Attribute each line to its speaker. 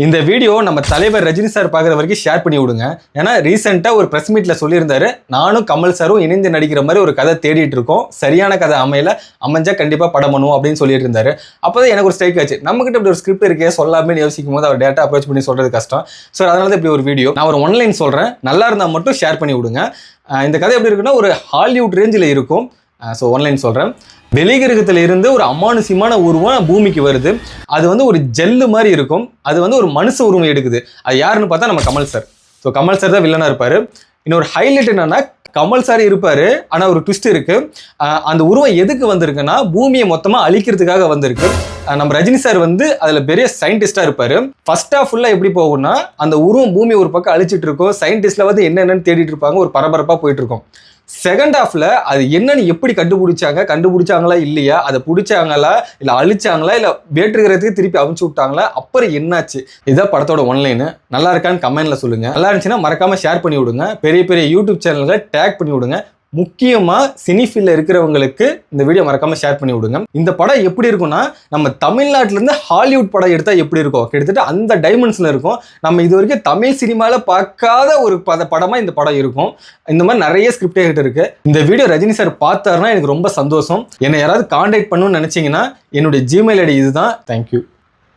Speaker 1: இந்த வீடியோ நம்ம தலைவர் ரஜினி சார் பார்க்குற வரைக்கும் ஷேர் பண்ணி விடுங்க. ஏன்னா ரீசெண்டாக ஒரு ப்ரெஸ் மீட்டில் சொல்லியிருந்தாரு நானும் கமல் சாரும் இணைந்து நடிக்கிற மாதிரி ஒரு கதை தேடிட்டு இருக்கோம். சரியான கதை அமையல அமைஞ்சா கண்டிப்பாக படம் பண்ணுவோம் அப்படின்னு சொல்லிட்டு இருந்தாரு. அப்போ எனக்கு ஒரு ஸ்ட்ரைக் ஆச்சு. நம்மகிட்ட இப்படி ஒரு ஸ்கிரிப்ட் இருக்கே சொல்லாமே யோசிக்கும் போது அவர் டேட்டா அப்ரோச் பண்ணி சொல்றது கஷ்டம். ஸோ அதனால தான் இப்படி ஒரு வீடியோ நான் ஒரு ஒன்லைன் சொல்கிறேன் நல்லா இருந்தால் மட்டும் ஷேர் பண்ணி விடுங்க. இந்த கதை எப்படி இருக்குன்னா ஒரு ஹாலிவுட் ரேஞ்சில் இருக்கும். ஸோ ஒன்லைன் சொல்கிறேன் வெளிகிரகத்தில் இருந்து ஒரு அமானுஷ்யமான உருவம் பூமிக்கு வருது. அது வந்து ஒரு ஜெல்லு மாதிரி இருக்கும். அது வந்து ஒரு மனுஷ உருவம் எடுக்குது. அது யாருன்னு பார்த்தா நம்ம Kamal sir. So Kamal sir தான் வில்லனாக இருப்பார். இன்னொரு ஹைலைட் என்னன்னா கமல் சார் இருப்பார். ஆனால் ஒரு ட்விஸ்ட் இருக்கு. அந்த உருவம் எதுக்கு வந்திருக்குன்னா பூமியை மொத்தமாக அழிக்கிறதுக்காக வந்திருக்கு. நம்ம ரஜினி சார் வந்து அதில் பெரிய சயின்டிஸ்டாக இருப்பார். ஃபஸ்ட்டாக ஃபுல்லாக எப்படி போகும்னா அந்த உருவம் பூமி ஒரு பக்கம் அழிச்சிட்டு இருக்கும். சயின்டிஸ்ட்டில் வந்து என்னென்னு தேடிட்டு இருப்பாங்க. ஒரு பரபரப்பாக போயிட்டு இருக்கும். செகண்ட் ஹாஃப்ல அது என்னன்னு எப்படி கண்டுபிடிச்சாங்க? கண்டுபிடிச்சாங்களா இல்லையா? அதை பிடிச்சாங்களா? இல்ல அழிச்சாங்களா? இல்ல வேற்றுகிறதுக்கு திருப்பி அமுச்சு விட்டாங்களா? அப்புறம் என்னாச்சு? இதான் படத்தோட ஒன்லைனு நல்லா இருக்கான்னு கமெண்ட்ல சொல்லுங்க. நல்லா இருந்துச்சுன்னா மறக்காம ஷேர் பண்ணி விடுங்க பெரிய பெரிய யூடியூப் சேனல்களை டேக் பண்ணி விடுங்க முக்கியமாக சினிஃபீல்ல இருக்கிறவங்களுக்கு இந்த வீடியோ மறக்காமல் ஷேர் பண்ணி விடுங்க. இந்த படம் எப்படி இருக்கும்னா நம்ம தமிழ்நாட்டிலேருந்து ஹாலிவுட் படம் எடுத்தால் எப்படி இருக்கும்? கிட்டத்தட்ட அந்த டைமென்ஷன்ல இருக்கும். நம்ம இது வரைக்கும் தமிழ் சினிமாவில் பார்க்காத ஒரு பத படமாக இந்த படம் இருக்கும். இந்த மாதிரி நிறைய ஸ்கிரிப்ட் கிட்ட இருக்கு. இந்த வீடியோ ரஜினி சார் பார்த்தாருன்னா எனக்கு ரொம்ப சந்தோஷம். என்னை யாராவது காண்டாக்ட் பண்ணணும்னு நினச்சிங்கன்னா என்னுடைய ஜிமெயில் ஐடி இதுதான். தேங்க்யூ